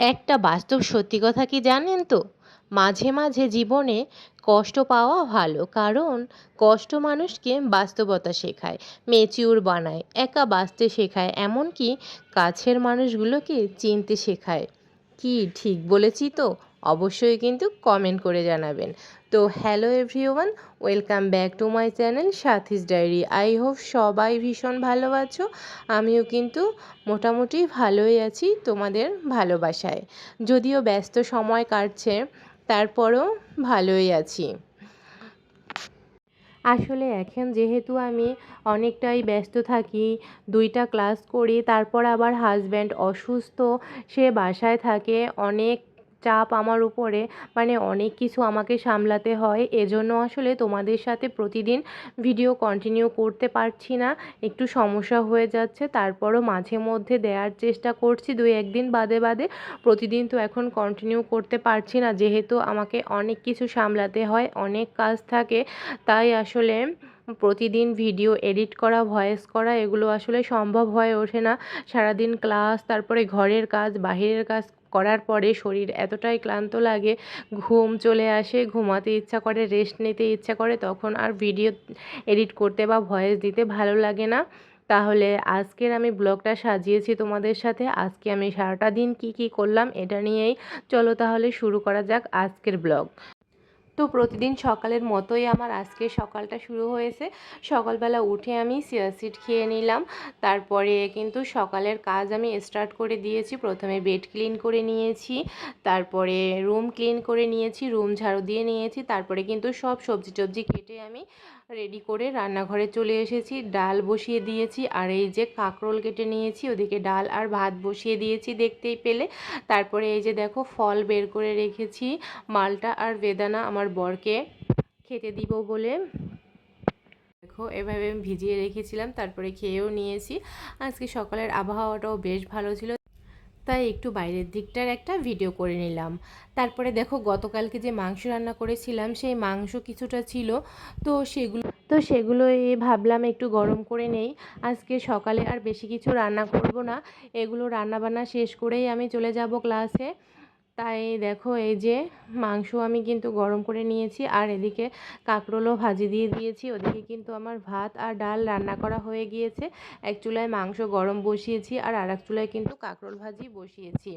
একটা বাস্তব সত্যি কথা কি জানেন তো? মাঝে মাঝে জীবনে কষ্ট পাওয়া ভালো, কারণ কষ্ট মানুষকে বাস্তবতা শেখায় মেচিউর বানায়, একা বাঁচতে শেখায়, এমনকি কাছের মানুষগুলোকে চিনতে শেখায়। কি ঠিক বলেছি তো? অবশ্যই কিন্তু কমেন্ট করে জানাবেন। তো hello everyone welcome back to my channel Sathi's diary I hope সবাই ভীষণ ভালো আছো। আমিও কিন্তু মোটামুটি ভালোই আছি তোমাদের ভালোবাসায়। যদিও ব্যস্ত সময় কাটছে, তারপরও ভালোই আছি। আসলে এখন যেহেতু আমি অনেকটাই ব্যস্ত থাকি, দুইটা ক্লাস করি, তারপর আবার হাজব্যান্ড অসুস্থ, সে বাসায় থাকে, অনেক চাপ আমার উপরে মানে অনেক কিছু আমাকে সামলাতে হয়। এজন্য আসলে তোমাদের সাথে প্রতিদিন ভিডিও কন্টিনিউ করতে পারছি না। একটু সমস্যা হয়ে যাচ্ছে। তারপরও মাঝে মধ্যে দেওয়ার চেষ্টা করছি। দুই একদিন বাদে বাদে প্রতিদিন তো এখন কন্টিনিউ করতে পারছি না। যেহেতু আমাকে অনেক কিছু সামলাতে হয়, অনেক কাজ থাকে, তাই আসলে প্রতিদিন ভিডিও এডিট করা, ভয়েস করা, এগুলো আসলে সম্ভব হয়ে ওঠে না। সারাদিন ক্লাস, তারপরে ঘরের কাজ, বাহিরের কাজ করার পরে শরীর এতটাই ক্লান্ত লাগে, ঘুম চলে আসে, ঘুমাতে ইচ্ছা করে রেস্ট নিতে ইচ্ছা করে, তখন আর ভিডিও এডিট করতে বা ভয়েস দিতে ভালো লাগে না। তাহলে আজকের আমি ব্লগটা সাজিয়েছি তোমাদের সাথে। আজকে আমি সারাটা দিন কি কি করলাম এটা নিয়েই। চলো তাহলে শুরু করা যাক আজকের ব্লগ। তো প্রতিদিন সকালের মতোই আমার আজকে সকালটা শুরু হয়েছে। সকালবেলা উঠে আমি সিয়াসিড খেয়ে নিলাম। তারপরে কিন্তু সকালের কাজ আমি স্টার্ট করে দিয়েছি। প্রথমে বেড ক্লিন করে নিয়েছি, তারপরে রুম ক্লিন করে নিয়েছি রুম ঝাড়ু দিয়ে নিয়েছি, তারপরে কিন্তু সব সবজি টবজি কেটে আমি রেডি করে রান্নাঘরে চলে এসেছি। ডাল বসিয়ে দিয়েছি, আর এই যে কাঁকরোল কেটে নিয়েছি, ওদিকে ডাল আর ভাত বসিয়ে দিয়েছি দেখতেই পেলে। তারপরে এই যে দেখো ফল বের করে রেখেছি, মালটা আর বেদানা আমার বরকে খেতে দিব বলে। দেখো, এভাবে আমি ভিজিয়ে রেখেছিলাম, তারপরে খেয়েও নিয়েছি। আজকে সকালের আবহাওয়াটাও বেশ ভালো ছিল। তাই একটু বাইরের দিকটার একটা ভিডিও করে নিলাম। তারপরে দেখো, গতকালকে যে মাংস রান্না করেছিলাম, সেই মাংস কিছুটা ছিল। তো সেগুলো তো সেগুলো ভাবলাম একটু গরম করে নেই। আজকে সকালে আর বেশি কিছু রান্না করব না। এগুলো রান্না বান্না শেষ করেই আমি চলে যাব ক্লাসে তাই দেখো এই যে মাংস আমি কিন্তু গরম করে নিয়েছি, আর এদিকে কাঁকরোলও ভাজি দিয়ে দিয়েছি। ওদিকে কিন্তু আমার ভাত আর ডাল রান্না করা হয়ে গিয়েছে। এক চুলায় মাংস গরম বসিয়েছি আর আর এক চুলায় কিন্তু কাঁকরোল ভাজি বসিয়েছি।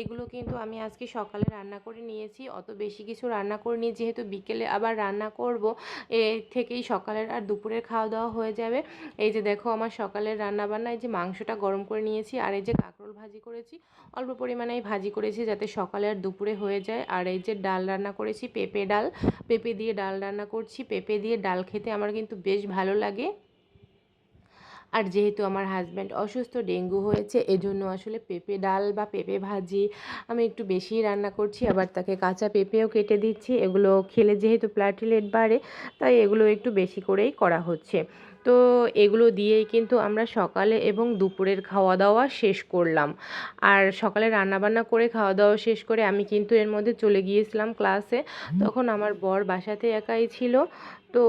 এগুলো কিন্তু আমি আজকে সকালে রান্না করে নিয়েছি, অত বেশি কিছু রান্না করিনি। যেহেতু বিকেলে আবার রান্না করব, এ থেকেই সকালের আর দুপুরের খাওয়া দাওয়া হয়ে যাবে। এই যে দেখো আমার সকালের রান্না বান্না এই যে মাংসটা গরম করে নিয়েছি, আর এই যে কাঁকরোল ভাজি করেছি। অল্প পরিমাণেই ভাজি করেছি যাতে সকালে আর দুপুরে হয়ে যায়। আর এই যে ডাল রান্না করেছি, পেঁপে ডাল। পেঁপে দিয়ে ডাল রান্না করছি। পেঁপে দিয়ে ডাল খেতে আমার কিন্তু বেশ ভালো লাগে। আর যেহেতু আমার হাজব্যান্ড অসুস্থ, ডেঙ্গু হয়েছে, এজন্য আসলে পেঁপে ডাল বা পেঁপে ভাজি আমি একটু বেশি রান্না করছি। আবার তাকে কাঁচা পেঁপেও কেটে দিচ্ছি। এগুলো খেলে যেহেতু প্লাটিলেট বাড়ে, তাই এগুলো একটু বেশি করেই করা হচ্ছে। তো এগুলো দিয়েই কিন্তু আমরা সকালে এবং দুপুরের খাওয়া দাওয়া শেষ করলাম। আর সকালে রান্নাবান্না করে খাওয়া দাওয়া শেষ করে আমি কিন্তু এর মধ্যে চলে গিয়েছিলাম ক্লাসে তখন আমার বর বাসাতে একাই ছিল। তো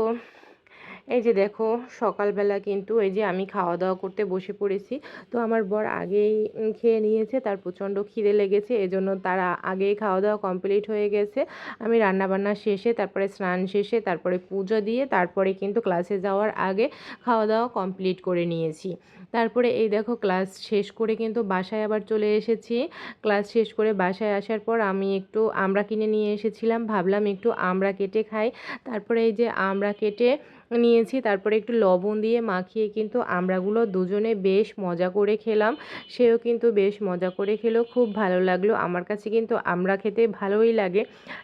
এই যে দেখো, সকালবেলা কিন্তু এই যে আমি খাওয়া দাওয়া করতে বসে পড়েছি। তো আমার বর আগেই খেয়ে নিয়েছে, তার প্রচণ্ড খিদে লেগেছে, এজন্য তারা আগেই খাওয়া দাওয়া কমপ্লিট হয়ে গেছে। আমি রান্নাবান্না শেষে, তারপরে স্নান শেষে, তারপরে পুজো দিয়ে, তারপরে কিন্তু ক্লাসে যাওয়ার আগে খাওয়া দাওয়া কমপ্লিট করে নিয়েছি। তারপরে এই দেখো ক্লাস শেষ করে কিন্তু বাসায় আবার চলে এসেছি। ক্লাস শেষ করে বাসায় আসার পর আমি একটু আমরা কিনে নিয়ে এসেছিলাম, ভাবলাম একটু আমড়া কেটে খাই। তারপরে এই যে আমড়া কেটে নিয়েছি। তারপরে একটু লবণ দিয়ে মাখিয়ে কিন্তু আমরাগুলো দুজনে বেশ মজা করে খেলাম। সেও কিন্তু বেশ মজা করে খেলেও খুব ভালো লাগল। আমার কাছে কিন্তু আমরা খেতে ভালোই লাগে।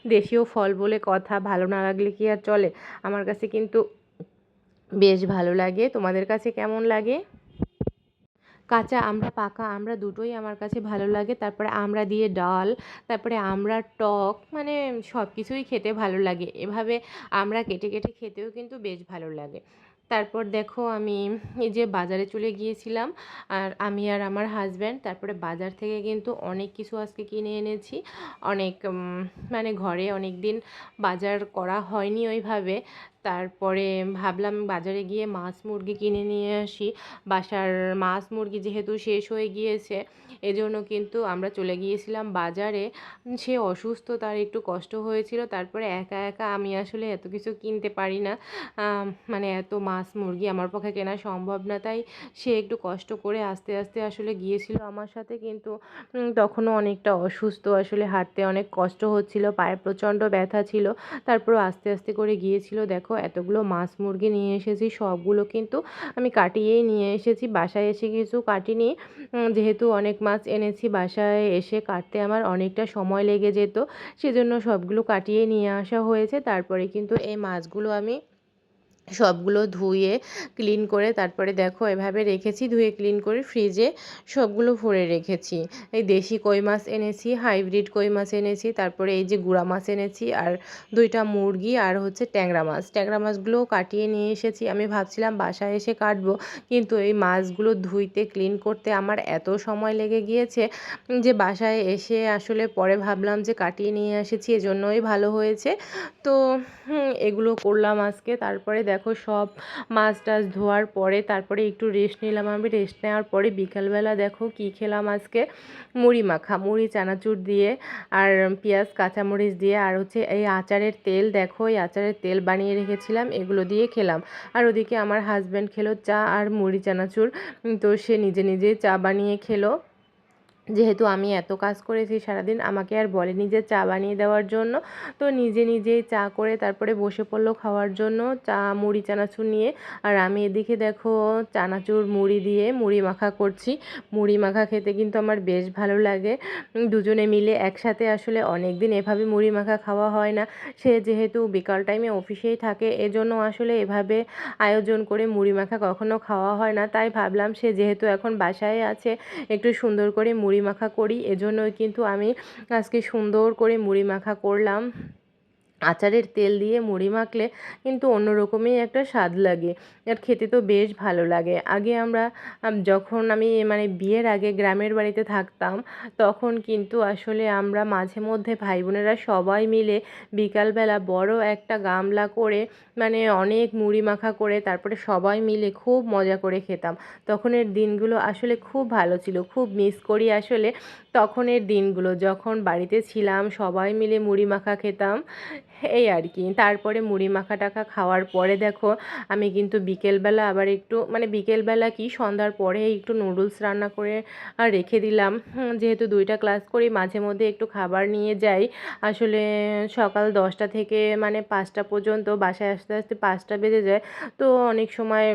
দেশীয় ফল বলে কথা, ভালো না লাগলে কি আর চলে? আমার কাছে কিন্তু বেশ ভালো লাগে। তোমাদের কাছে কেমন লাগে? কাঁচা আমরা পাকা, আমরা দুটোই আমার কাছে ভালো লাগে। তারপরে আমরা দিয়ে ডাল, তারপরে আমরা টক মানে সব কিছুই খেতে ভালো লাগে। এভাবে আমরা কেটে কেটে খেতেও কিন্তু বেশ ভালো লাগে। তারপর দেখো আমি এই যে বাজারে চলে গিয়েছিলাম, আর আমি আর আমার হাজব্যান্ড তারপরে বাজার থেকে কিন্তু অনেক কিছু আজকে কিনে এনেছি। অনেক মানে ঘরে অনেক দিন বাজার করা হয়নি ওইভাবে। তারপরে ভাবলাম বাজারে গিয়ে মাছ মুরগি কিনে নিয়ে আসি। বাসার মাছ মুরগি যেহেতু শেষ হয়ে গিয়েছে, এজন্য কিন্তু আমরা চলে গিয়েছিলাম বাজারে। সে অসুস্থ, তার একটু কষ্ট হয়েছিল, তারপরে একা একা আমি আসলে এত কিছু কিনতে পারি না। মানে এত মাছ মুরগি আমার পক্ষে কেনা সম্ভব না, তাই সে একটু কষ্ট করে আস্তে আস্তে আসলে গিয়েছিল আমার সাথে, কিন্তু তখনও অনেকটা অসুস্থ, আসলে হাঁটতে অনেক কষ্ট হচ্ছিল, পায়ে প্রচণ্ড ব্যথা ছিল, তারপরও আস্তে আস্তে করে গিয়েছিল। দেখো এতগুলো মাছ মুরগি নিয়ে এসেছি, সবগুলো কিন্তু আমি কাটিয়েই নিয়ে এসেছি। বাসায় এসে কিছু কাটিনি। যেহেতু অনেক মাছ এনেছি, বাসায় এসে কাটতে আমার অনেকটা সময় লেগে যেত, সেজন্য সবগুলো কাটিয়ে নিয়ে আসা হয়েছে। তারপরে কিন্তু এই মাছগুলো আমি সবগুলো ধুয়ে ক্লিন করে তারপরে দেখো এভাবে রেখেছি, ধুয়ে ক্লিন করে ফ্রিজে সবগুলো ভরে রেখেছি। এই দেশি কই মাছ এনেছি হাইব্রিড কই মাছ এনেছি, তারপরে এই যে গুঁড়া মাছ এনেছি, আর দুইটা মুরগি আর হচ্ছে ট্যাংরা মাছ। ট্যাংরা মাছগুলোও কাটিয়ে নিয়ে এসেছি। আমি ভাবছিলাম বাসায় এসে কাটবো, কিন্তু এই মাছগুলো ধুইতে ক্লিন করতে আমার এত সময় লেগে গিয়েছে যে বাসায় এসে আসলে পরে ভাবলাম যে কাটিয়ে নিয়ে এসেছি, এজন্যই ভালো হয়েছে। তো এগুলো করলাম আজকে। তারপরে দেখো দেখো সব মাছ টাছ ধোয়ার পরে তারপরে একটু রেস্ট নিলাম আমি। রেস্ট নেওয়ার পরে বিকালবেলা দেখো কি খেলাম আজকে? মুড়ি মাখা, মুড়ি, চানাচুর দিয়ে আর পেঁয়াজ, কাঁচামরিচ দিয়ে আর হচ্ছে এই আচারের তেল দেখো, এই আচারের তেল বানিয়ে রেখেছিলাম, এগুলো দিয়ে খেলাম। আর ওদিকে আমার হাজব্যান্ড খেলো চা আর মুড়ি, চানাচুর। তো সে নিজে নিজেই চা বানিয়ে খেলো। যেহেতু আমি এত কাজ করেছি সারাদিন আমাকে আর বলেনি যে চা বানিয়ে দেওয়ার জন্য, তো নিজে নিজেই চা করে তারপরে বসে পড়ল খাওয়ার জন্য, চা, মুড়ি, চানাচুর নিয়ে। আর আমি এদিকে দেখো চানাচুর, মুড়ি দিয়ে মুড়ি মাখা করছি। মুড়ি মাখা খেতে কিন্তু আমার বেশ ভালো লাগে। দুজনে মিলে একসাথে আসলে অনেক দিন এভাবে মুড়ি মাখা খাওয়া হয় না। সে যেহেতু বিকাল টাইমে অফিসেই থাকে, এজন্য আসলে এভাবে আয়োজন করে মুড়ি মাখা কখনো খাওয়া হয় না। তাই ভাবলাম সে যেহেতু এখন বাসায় আছে, একটু সুন্দর করে মুড়ি মুড়ি মাখা করি। এজন্যই কিন্তু আমি আজকে সুন্দর করে মুড়ি মাখা করলাম। আচারের তেল দিয়ে মুড়ি মাখলে কিন্তু অন্যরকমই একটা স্বাদ লাগে। আর খেতে তো বেশ ভালো লাগে। আগে আমরা যখন আমি মানে বিয়ের আগে গ্রামের বাড়িতে থাকতাম, তখন কিন্তু আসলে আমরা মাঝে মধ্যে ভাই বোনেরা সবাই মিলে বিকালবেলা বড় একটা গামলা করে মানে অনেক মুড়ি মাখা করে তারপরে সবাই মিলে খুব মজা করে খেতাম। তখনের দিনগুলো আসলে খুব ভালো ছিল। খুব মিস করি আসলে। তখনের দিনগুলো যখন বাড়িতে ছিলাম, সবাই মিলে মুড়ি মাখা খেতাম। এই আর কি। তারপরে মুড়ি মাখা টাখা খাওয়ার পরে দেখো, আমি কিন্তু বিকেলবেলা আবার একটু মানে বিকেলবেলা কি, সন্ধ্যার পরে একটু নুডলস রান্না করে রেখে দিলাম। যেহেতু দুইটা ক্লাস করি, মাঝে মধ্যে একটু খাবার নিয়ে যাই। আসলে সকাল দশটা থেকে মানে পাঁচটা পর্যন্ত বাসায় আসতে আসতে পাঁচটা বেজে যায়। তো অনেক সময়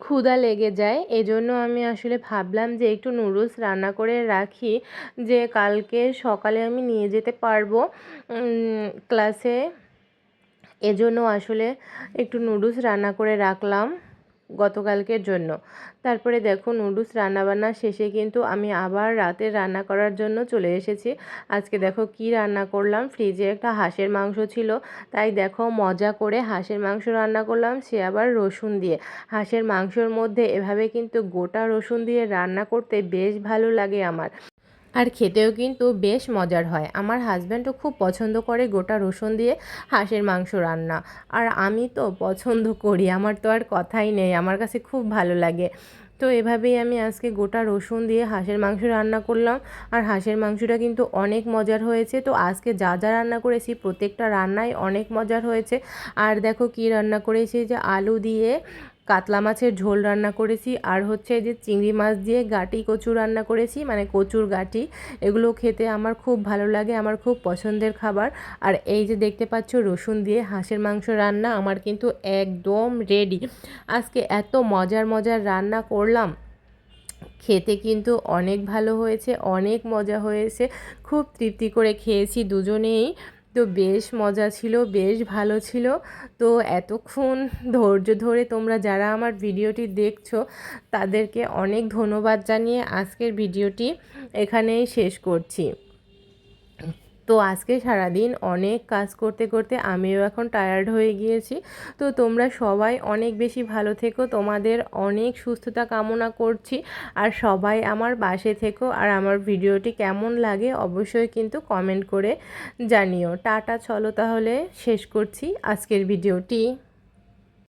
ক্ষুধা লেগে যায়। এজন্য আমি আসলে ভাবলাম যে একটু নুডলস রান্না করে রাখি, যে কালকে সকালে আমি নিয়ে যেতে পারব। ক্লাসে এজন্য আসলে একটু নুডলস রান্না করে রাখলাম। গতকালকের জন্য। তারপরে দেখো, নুডলস রান্নাবান্না শেষে কিন্তু আমি আবার রাতে রান্না করার জন্য চলে এসেছি। আজকে দেখো কি রান্না করলাম? ফ্রিজে একটা হাঁসের মাংস ছিল। তাই দেখো, মজা করে হাঁসের মাংস রান্না করলাম, সে আবার রসুন দিয়ে। হাঁসের মাংসর মধ্যে এভাবে কিন্তু গোটা রসুন দিয়ে রান্না করতে বেশ ভালো লাগে আমার। আর খেতেও কিন্তু বেশ মজার হয়। আমার হাজব্যান্ডও খুব পছন্দ করে গোটা রসুন দিয়ে হাঁসের মাংস রান্না। আর আমি তো পছন্দ করি, আমার তো আর কথাই নেই, আমার কাছে খুব ভালো লাগে। তো এভাবেই আমি আজকে গোটা রসুন দিয়ে হাঁসের মাংস রান্না করলাম। আর হাঁসের মাংসটা কিন্তু অনেক মজার হয়েছে। তো আজকে যা যা রান্না করেছি, প্রত্যেকটা রান্নাই অনেক মজার হয়েছে। আর দেখো কি রান্না করেছি, যে আলু দিয়ে কাতলা মাছের ঝোল রান্না করেছি, আর হচ্ছে যে চিংড়ি মাছ দিয়ে গাটি কচু রান্না করেছি মানে কচুর গাটি। এগুলো খেতে আমার খুব ভালো লাগে, আমার খুব পছন্দের খাবার। আর এই যে দেখতে পাচ্ছ রসুন দিয়ে হাঁসের মাংস রান্না, আমার কিন্তু একদম রেডি আজকে এত মজার মজার রান্না করলাম, খেতে কিন্তু অনেক ভালো হয়েছে, অনেক মজা হয়েছে, খুব তৃপ্তি করে খেয়েছি দুজনেই। তো বেশ মজা ছিল, বেশ ভালো ছিল। তো এতক্ষণ ধৈর্য ধরে তোমরা যারা আমার ভিডিওটি দেখছ, তাদেরকে অনেক ধন্যবাদ জানিয়ে আজকের ভিডিওটি এখানেই শেষ করছি। তো আজকে সারাদিন অনেক কাজ করতে করতে আমিও এখন টায়ার্ড হয়ে গিয়েছি। তো তোমরা সবাই অনেক বেশি ভালো থেকো। তোমাদের অনেক সুস্থতা কামনা করছি। আর সবাই আমার বাসে থেকো। আর আমার ভিডিওটি কেমন লাগে অবশ্যই কিন্তু কমেন্ট করে জানিও। টাটা, চলো তাহলে। শেষ করছি আজকের ভিডিওটি।